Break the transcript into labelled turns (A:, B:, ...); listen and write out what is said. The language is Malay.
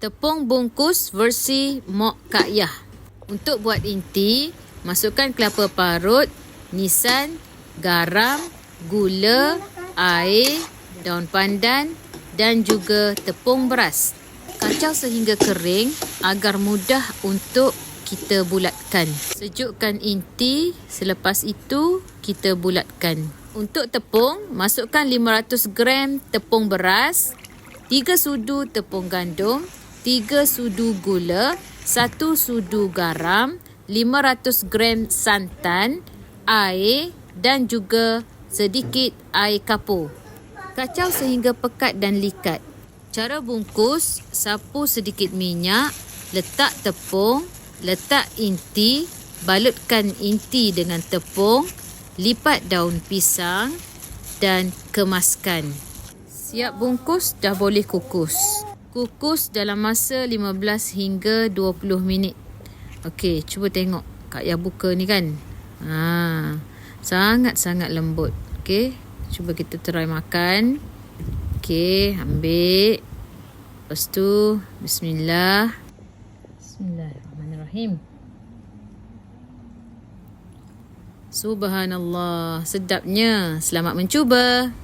A: Tepung bungkus versi Mok Kak. Untuk buat inti, masukkan kelapa parut, nisan, garam, gula, air, daun pandan dan juga tepung beras. Kacau sehingga kering agar mudah untuk kita bulatkan. Sejukkan inti, selepas itu kita bulatkan. Untuk tepung, masukkan 500 gram tepung beras, 3 sudu tepung gandum, 3 sudu gula, 1 sudu garam, 500 gram santan, air dan juga sedikit air kapur. Kacau sehingga pekat dan likat. Cara bungkus, sapu sedikit minyak, letak tepung, letak inti, balutkan inti dengan tepung, lipat daun pisang dan kemaskan. Siap bungkus, dah boleh kukus. Kukus dalam masa 15 hingga 20 minit. Okey, cuba tengok Kak Yah buka ni kan. Ha, sangat-sangat lembut. Okey, cuba kita try makan. Okey, ambil. Lepas tu, bismillah. Bismillahirrahmanirrahim. Subhanallah, sedapnya. Selamat mencuba.